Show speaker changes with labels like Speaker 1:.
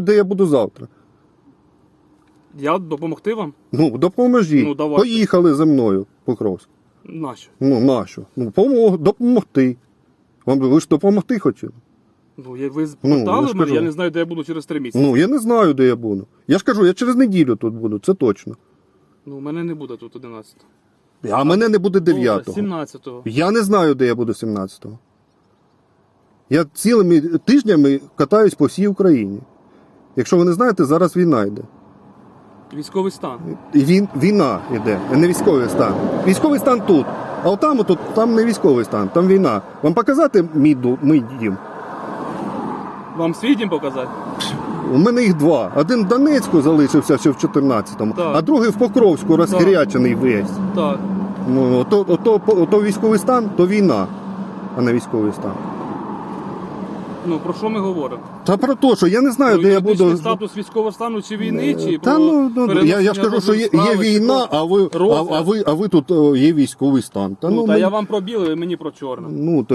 Speaker 1: де я буду завтра.
Speaker 2: Я допомогти вам?
Speaker 1: Ну, допоможіть.
Speaker 2: Ну, давайте.
Speaker 1: Поїхали за мною, Покровськ.
Speaker 2: Нащо?
Speaker 1: Ну, нащо? Ну, помог, допомогти. Вам ви ж допомогти хотіли?
Speaker 2: Ну, я, ви
Speaker 1: я
Speaker 2: питали
Speaker 1: ж
Speaker 2: мене,
Speaker 1: кажу.
Speaker 2: я не знаю, де я буду через три місяці.
Speaker 1: Ну, я не знаю, де я буду. Я ж кажу, я через неділю тут буду, це точно.
Speaker 2: Ну, мене не буде тут 11.
Speaker 1: А мене не буде 9-го.
Speaker 2: 17-го.
Speaker 1: Я не знаю, де я буду 17-го. Я цілими тижнями катаюсь по всій Україні. Якщо ви не знаєте, зараз війна йде.
Speaker 2: Військовий стан.
Speaker 1: І Він, війна йде, а не військовий стан. Військовий стан тут. А отам, отут, там не військовий стан, там війна. Вам показати мій, ду- мій дім?
Speaker 2: Вам свій дім показати?
Speaker 1: У мене їх два. Один в Донецьку залишився ще в 14-му,
Speaker 2: Так.
Speaker 1: а другий в Покровську розхирячений весь.
Speaker 2: Так.
Speaker 1: Ну, ото, ото, ото військовий стан, то війна, а не військовий стан.
Speaker 2: Ну, про що ми говоримо?
Speaker 1: Та про те, що я не знаю,
Speaker 2: Про
Speaker 1: де я буду.
Speaker 2: статус військового стану чи війни, чи
Speaker 1: Та
Speaker 2: про
Speaker 1: ну, ну я, я ж кажу, що є, є
Speaker 2: перенесення
Speaker 1: війна, а ви, а, а ви, а ви тут о, є військовий стан. Та,
Speaker 2: Ну,
Speaker 1: ну,
Speaker 2: та
Speaker 1: ми-
Speaker 2: я вам про біле, ви мені про чорне.
Speaker 1: ну, то